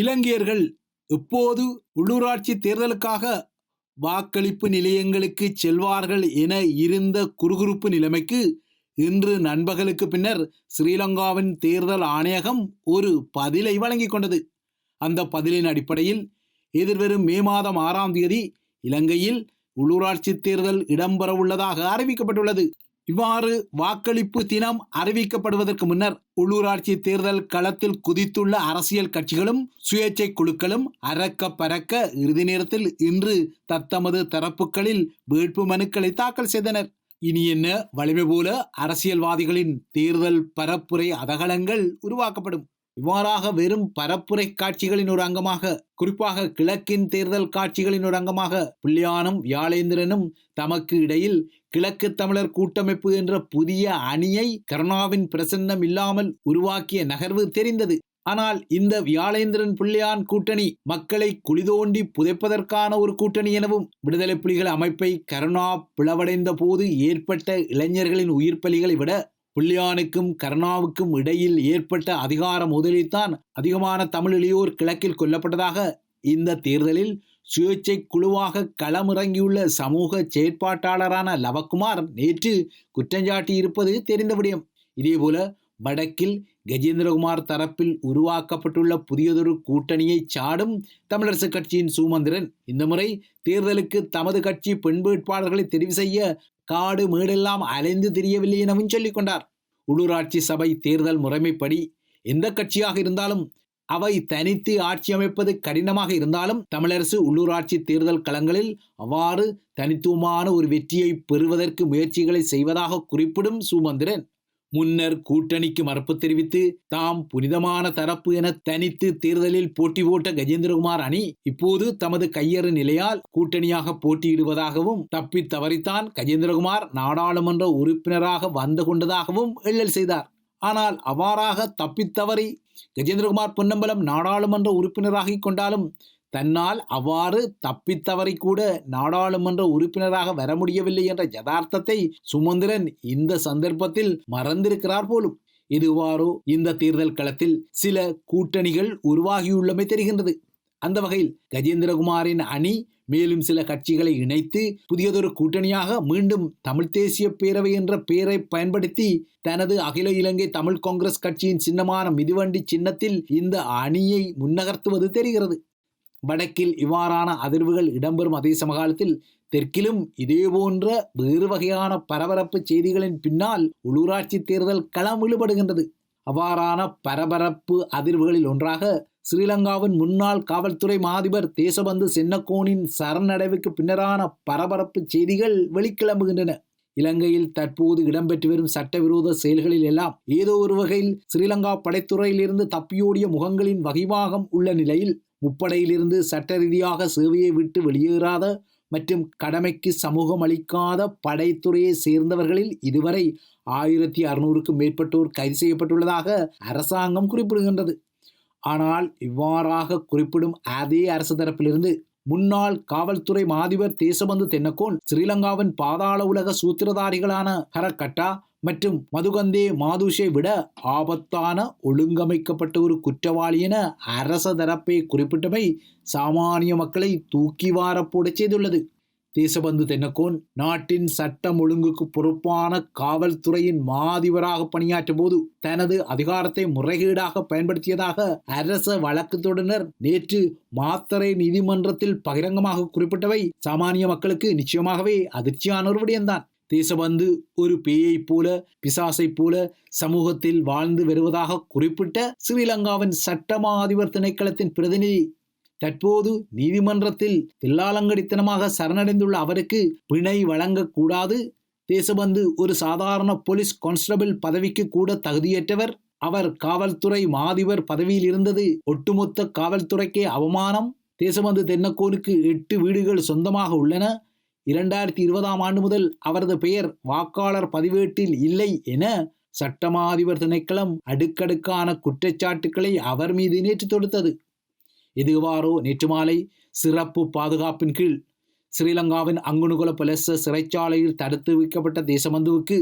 இலங்கையர்கள் எப்போது உள்ளூராட்சி தேர்தலுக்காக வாக்களிப்பு நிலையங்களுக்கு செல்வார்கள் என இருந்த குறுகுறுப்பு நிலைமைக்கு இன்று நண்பகலுக்கு பின்னர் ஸ்ரீலங்காவின் தேர்தல் ஆணையகம் ஒரு பதிலை வழங்கிக் கொண்டது. அந்த பதிலின் அடிப்படையில் எதிர்வரும் மே மாதம் ஆறாம் தேதி இலங்கையில் உள்ளூராட்சி தேர்தல் இடம்பெறவுள்ளதாக அறிவிக்கப்பட்டுள்ளது. இவ்வாறு வாக்களிப்பு தினம் அறிவிக்கப்படுவதற்கு முன்னர் உள்ளூராட்சி தேர்தல் களத்தில் குதித்துள்ள அரசியல் கட்சிகளும் சுயேட்சை குழுக்களும் அறக்க பறக்க இறுதி நேரத்தில் இன்று தத்தமது தரப்புகளில் வேட்பு மனுக்களை தாக்கல் செய்தனர். இனி என்ன? வலிமை போல அரசியல்வாதிகளின் தேர்தல் பரப்புரை அதகலங்கள் உருவாக்கப்படும். இவ்வாறாக வெறும் பரப்புரை காட்சிகளின் ஒரு அங்கமாக குறிப்பாக கிழக்கின் தேர்தல் காட்சிகளின் ஒரு அங்கமாக பிள்ளையானும் வியாழேந்திரனும் தமக்கு இடையில் கிழக்கு தமிழர் கூட்டமைப்பு என்ற புதிய அணியை கருணாவின் பிரசன்னம் இல்லாமல் உருவாக்கிய நகர்வு தெரிந்தது. ஆனால் இந்த வியாழேந்திரன் பிள்ளையான் கூட்டணி மக்களை குளிதோண்டி புதைப்பதற்கான ஒரு கூட்டணி எனவும் விடுதலை புலிகள் அமைப்பை கருணா பிளவடைந்த போது ஏற்பட்ட இளைஞர்களின் உயிர் பலிகளை விட பிள்ளையானுக்கும் கருணாவுக்கும் இடையில் ஏற்பட்ட அதிகார முதலில்தான் அதிகமான தமிழ் இளையோர் கிழக்கில் கொல்லப்பட்டதாக இந்த தேர்தலில் சுயேட்சை குழுவாக களமிறங்கியுள்ள சமூக செயற்பாட்டாளரான லவக்குமார் நேற்று குற்றஞ்சாட்டி இருப்பது தெரிந்த விடயம் இதேபோல வடக்கில் கஜேந்திரகுமார் தரப்பில் உருவாக்கப்பட்டுள்ள புதியதொரு கூட்டணியை சாடும் தமிழரசு கட்சியின் சுமந்திரன். இந்த முறை தேர்தலுக்கு தமது கட்சி பெண் வேட்பாளர்களை தெரிவு செய்ய காடு மேடெல்லாம் அலைந்து தெரியவில்லை எனவும் சொல்லிக் கொண்டார். உள்ளூராட்சி சபை தேர்தல் முறைமைப்படி எந்த கட்சியாக இருந்தாலும் அவை தனித்து ஆட்சி அமைப்பது கடினமாக இருந்தாலும் தமிழரசு உள்ளூராட்சி தேர்தல் களங்களில் அவ்வாறு தனித்துவமான ஒரு வெற்றியை பெறுவதற்கு முயற்சிகளை செய்வதாக குறிப்பிடும் சுமந்திரன். முன்னர் கூட்டணிக்கு மறுப்பு தெரிவித்து தாம் புனிதமான தரப்பு என தனித்து தேர்தலில் போட்டி போட்ட கஜேந்திரகுமார் அணி இப்போது தமது கையறு நிலையால் கூட்டணியாக போட்டியிடுவதாகவும் தப்பி தவறித்தான் கஜேந்திரகுமார் நாடாளுமன்ற உறுப்பினராக வந்து கொண்டதாகவும் எள்ளல் செய்தார். ஆனால் அவ்வாறாக தப்பித்தவறி கஜேந்திரகுமார் பொன்னம்பலம் நாடாளுமன்ற உறுப்பினராகிக் கொண்டாலும் தன்னால் அவ்வாறு தப்பித்தவரை கூட நாடாளுமன்ற உறுப்பினராக வர முடியவில்லை என்ற யதார்த்தத்தை சுமந்திரன் இந்த சந்தர்ப்பத்தில் மறந்திருக்கிறார் போலும். இதுவாறோ இந்த தேர்தல் களத்தில் சில கூட்டணிகள் உருவாகியுள்ளமை தெரிகின்றது. அந்த வகையில் கஜேந்திரகுமாரின் அணி மேலும் சில கட்சிகளை இணைத்து புதியதொரு கூட்டணியாக மீண்டும் தமிழ் தேசிய பேரவை என்ற பெயரை பயன்படுத்தி தனது அகில இலங்கை தமிழ் காங்கிரஸ் கட்சியின் சின்னமான மிதிவண்டி சின்னத்தில் இந்த அணியை முன்னகர்த்துவது தெரிகிறது. வடக்கில் இவ்வாறான அதிர்வுகள் இடம்பெறும். அதே சமகாலத்தில் தெற்கிலும் இதேபோன்ற வேறு வகையான பரபரப்பு செய்திகளின் பின்னால் உள்ளூராட்சி தேர்தல் களம் ஈடுபடுகின்றது அவ்வாறான பரபரப்பு அதிர்வுகளில் ஒன்றாக ஸ்ரீலங்காவின் முன்னாள் காவல்துறை மாதிபர் தேசபந்து சென்னக்கோனின் சரணடைவுக்கு பின்னரான பரபரப்பு செய்திகள் வெளிக்கிளம்புகின்றன. இலங்கையில் தற்போது இடம்பெற்று வரும் சட்டவிரோத செயல்களில் எல்லாம் ஏதோ ஒரு வகையில் ஸ்ரீலங்கா படைத்துறையிலிருந்து தப்பியோடிய முகங்களின் வகிவாகம் உள்ள நிலையில் முப்படையிலிருந்து சட்ட ரீதியாக சேவையை விட்டு வெளியேறாத மற்றும் கடமைக்கு சமூகம் அளிக்காத படைத்துறையை சேர்ந்தவர்களில் இதுவரை ஆயிரத்தி அறுநூறுக்கும் மேற்பட்டோர் கைது செய்யப்பட்டுள்ளதாக அரசாங்கம் குறிப்பிடுகின்றது. ஆனால் இவ்வாறாக குறிப்பிடும் அதே அரசு தரப்பிலிருந்து முன்னாள் காவல்துறை மாதிபர் தேசபந்து தென்னக்கோன் ஸ்ரீலங்காவின் பாதாள உலக சூத்திரதாரிகளான ஹரக்கட்டா மற்றும் மதுகந்தே மாதுஷை விட ஆபத்தான ஒழுங்கமைக்கப்பட்ட ஒரு குற்றவாளி என அரச தரப்பை குறிப்பிட்டமை சாமானிய மக்களை தூக்கி வாரப்போட செய்துள்ளது. தேசபந்து தென்னக்கோன் நாட்டின் சட்டம் ஒழுங்குக்கு பொறுப்பான காவல்துறையின் மாதிவராக பணியாற்றும் போது தனது அதிகாரத்தை முறைகேடாக பயன்படுத்தியதாக அரச வழக்குத்துடனர் நேற்று மாத்தரை நீதிமன்றத்தில் பகிரங்கமாக குறிப்பிட்டவை சாமானிய மக்களுக்கு நிச்சயமாகவே அதிர்ச்சியான ஒரு விடயம்தான். தேசபந்து ஒரு பேயைப் போல பிசாசைப் போல சமூகத்தில் வாழ்ந்து வருவதாக குறிப்பிட்ட ஸ்ரீலங்காவின் சட்டமா அதிபர் திணைக்களத்தின் பிரதிநிதி தற்போது நீதிமன்றத்தில் தில்லாலங்கடித்தனமாக சரணடைந்துள்ள அவருக்கு பிணை வழங்கக்கூடாது தேசபந்து ஒரு சாதாரண போலீஸ் கான்ஸ்டபிள் பதவிக்கு கூட தகுதியற்றவர். அவர் காவல்துறை மாதிபர் பதவியில் இருந்தது. ஒட்டுமொத்த காவல்துறைக்கே அவமானம். தேசபந்து தென்னக்கோனுக்கு எட்டு வீடுகள் சொந்தமாக உள்ளன. இரண்டாயிரத்தி இருபதாம் ஆண்டு முதல் அவரது பெயர் வாக்காளர் பதிவேட்டில் இல்லை என சட்டமாதிபர் திணைக்களம் அடுக்கடுக்கான குற்றச்சாட்டுக்களை அவர் மீது நேற்று தொடுத்தது. இதுவாரோ நேற்று மாலை சிறப்பு பாதுகாப்பின் கீழ் ஸ்ரீலங்காவின் அங்குணுகுல பலச சிறைச்சாலையில் தடுத்து வைக்கப்பட்ட தேசபந்துவுக்கு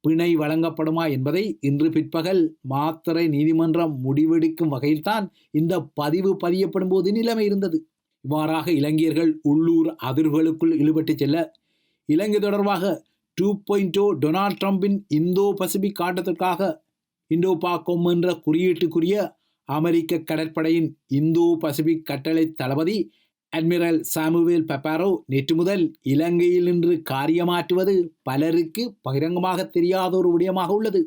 பிணை வழங்கப்படுமா என்பதை இன்று பிற்பகல் மாத்திரை நீதிமன்றம் முடிவெடுக்கும் வகையில்தான் இந்த பதிவு பதியப்படும் போது நிலைமை இருந்தது. இவ்வாறாக இலங்கையர்கள் உள்ளூர் அதிர்வுகளுக்குள் ஈடுபட்டு செல்ல இலங்கை தொடர்பாக டூ பாயிண்ட் oh டொனால்ட் ட்ரம்பின் இந்தோ பசிபிக் ஆட்டத்திற்காக இண்டோ பாக்கோம் என்ற குறியீட்டுக்குரிய அமெரிக்க கடற்படையின் இந்தோ பசிபிக் கட்டளை தளபதி அட்மிரல் சாமுவேல் பெப்பாரோ நேற்று முதல் இலங்கையில் நின்று காரியமாற்றுவது பலருக்கு பகிரங்கமாக தெரியாத ஒரு விடயமாக உள்ளது.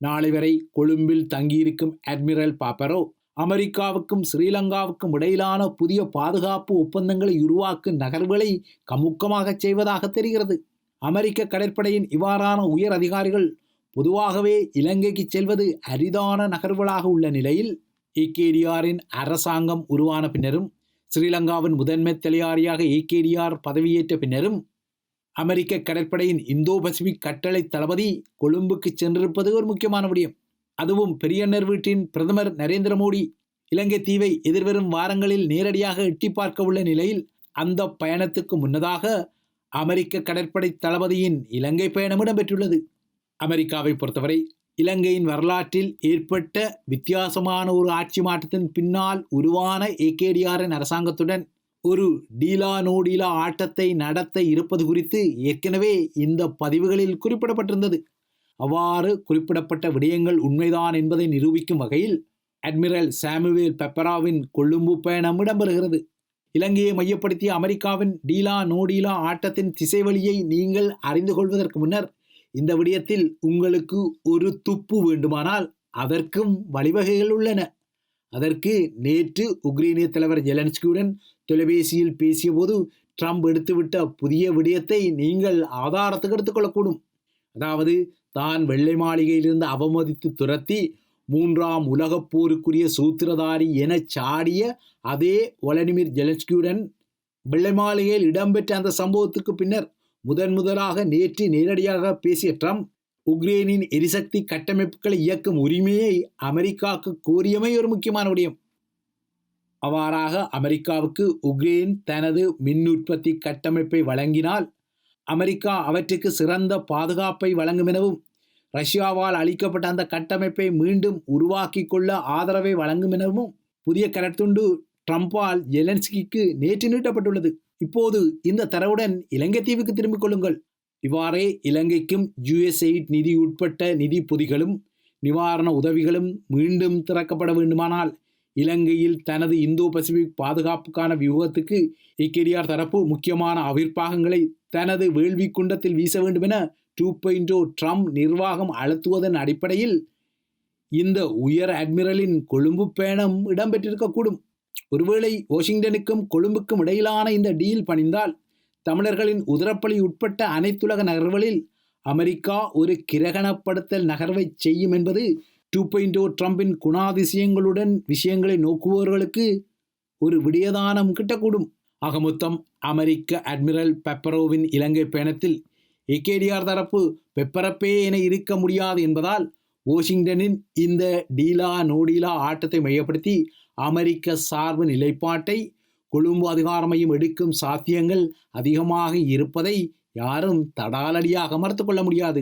நாளை வரை கொழும்பில் தங்கியிருக்கும் அட்மிரல் பாப்பரோ அமெரிக்காவுக்கும் ஸ்ரீலங்காவுக்கும் இடையிலான புதிய பாதுகாப்பு ஒப்பந்தங்களை உருவாக்கும் நகர்வுகளை கமுக்கமாக செய்வதாக தெரிகிறது. அமெரிக்க கடற்படையின் இவ்வாறான உயர் அதிகாரிகள் பொதுவாகவே இலங்கைக்கு செல்வது அரிதான நகர்வுகளாக உள்ள நிலையில் ஏகேடிஆரின் அரசாங்கம் உருவான பின்னரும் ஸ்ரீலங்காவின் முதன்மை தலையாரியாக ஏகேடிஆர் பதவியேற்ற பின்னரும் அமெரிக்க கடற்படையின் இந்தோ பசிபிக் கட்டளை தளபதி கொழும்புக்கு சென்றிருப்பது ஒரு முக்கியமான விடயம். அதுவும் பெரியண்ணர் வீட்டின் பிரதமர் நரேந்திர மோடி இலங்கை தீவை எதிர்வரும் வாரங்களில் நேரடியாக எட்டி பார்க்க உள்ள நிலையில் அந்த பயணத்துக்கு முன்னதாக அமெரிக்க கடற்படை தளபதியின் இலங்கை பயணம் இடம்பெற்றுள்ளது. அமெரிக்காவை பொறுத்தவரை இலங்கையின் வரலாற்றில் ஏற்பட்ட வித்தியாசமான ஒரு ஆட்சி மாற்றத்தின் பின்னால் உருவான ஏகேடிஆரின் அரசாங்கத்துடன் ஒரு டீலா நோடீலா ஆட்டத்தை நடத்த இருப்பது குறித்து ஏற்கனவே இந்த பதிவுகளில் குறிப்பிடப்பட்டிருந்தது. அவ்வாறு குறிப்பிடப்பட்ட விடயங்கள் உண்மைதான் என்பதை நிரூபிக்கும் வகையில் அட்மிரல் சாமுவேல் பெப்பராவின் கொழும்பு பயணம் இடம்பெறுகிறது. இலங்கையை மையப்படுத்திய அமெரிக்காவின் டீலா நோடீலா ஆட்டத்தின் திசைவழியை நீங்கள் அறிந்து கொள்வதற்கு முன்னர் இந்த விடயத்தில் உங்களுக்கு ஒரு துப்பு வேண்டுமானால் அதற்கும் வழிவகைகள் உள்ளன. அதற்கு நேற்று உக்ரைனிய தலைவர் ஜெலன்ஸ்கியுடன் தொலைபேசியில் பேசியபோது ட்ரம்ப் எடுத்துவிட்ட புதிய விடயத்தை நீங்கள் ஆதாரத்துக்கு எடுத்துக்கொள்ளக்கூடும். அதாவது தான் வெள்ளை மாளிகையிலிருந்து அவமதித்து துரத்தி மூன்றாம் உலகப் போருக்குரிய சூத்திரதாரி என சாடிய அதே ஒலடிமிர் ஜெலன்ஸ்கியுடன் வெள்ளை மாளிகையில் இடம்பெற்ற அந்த சம்பவத்துக்கு பின்னர் முதன் முதலாக நேற்று நேரடியாக பேசிய ட்ரம்ப் உக்ரைனின் எரிசக்தி கட்டமைப்புகளை இயக்கும் உரிமையை அமெரிக்காவுக்கு கோரியமை ஒரு முக்கியமான விடயம். அவ்வாறாக அமெரிக்காவுக்கு உக்ரைன் தனது மின் உற்பத்தி கட்டமைப்பை வழங்கினால் அமெரிக்கா அவற்றுக்கு சிறந்த பாதுகாப்பை வழங்கும் எனவும் ரஷ்யாவால் அளிக்கப்பட்ட அந்த கட்டமைப்பை மீண்டும் உருவாக்கி கொள்ள ஆதரவை வழங்கும் எனவும் புதிய கரத்துண்டு ட்ரம்பால் ஜெலன்ஸ்கிக்கு நேற்று நீட்டப்பட்டுள்ளது. இப்போது இந்த தரவுடன் இலங்கை தீவுக்கு திரும்பிக் கொள்ளுங்கள். இவ்வாறே இலங்கைக்கும் யுஎஸ்ஐட் நிதி உட்பட்ட நிதி பொதிகளும் நிவாரண உதவிகளும் மீண்டும் திறக்கப்பட வேண்டுமானால் இலங்கையில் தனது இந்தோ பசிபிக் பாதுகாப்புக்கான வியூகத்துக்கு இக்கெடியார் தரப்பு முக்கியமான அவிர்ப்பாகங்களை தனது வேள்வி குண்டத்தில் வீச வேண்டும் என டூ பாயிண்ட் ட்ரம்ப் நிர்வாகம் அழுத்துவதன் அடிப்படையில் இந்த உயர் அட்மிரலின் கொழும்பு பயணம் இடம்பெற்றிருக்கக்கூடும். ஒருவேளை வாஷிங்டனுக்கும் கொழும்புக்கும் இடையிலான இந்த டீல் பணிந்தால் தமிழர்களின் உதரப்பலி உட்பட்ட அனைத்துலக நகர்வுகளில் அமெரிக்கா ஒரு கிரகணப்படுத்தல் நகர்வை செய்யும் என்பது டூ பாயிண்ட் ட்ரம்பின் குணாதிசயங்களுடன் விஷயங்களை நோக்குபவர்களுக்கு ஒரு விடியதானம் கிட்டக்கூடும். ஆக மொத்தம் அமெரிக்க அட்மிரல் பெப்பரோவின் இலங்கை பயணத்தில் ஏகேடிஆர் தரப்பு பெப்பரப்பே என இருக்க முடியாது என்பதால் வாஷிங்டனின் இந்த டீலா நோடீலா ஆட்டத்தை மையப்படுத்தி அமெரிக்க சார்பு நிலைப்பாட்டை கொழும்பு அதிகாரமையும் எடுக்கும் சாத்தியங்கள் அதிகமாக இருப்பதை யாரும் தடாலடியாக மறுத்து கொள்ள முடியாது.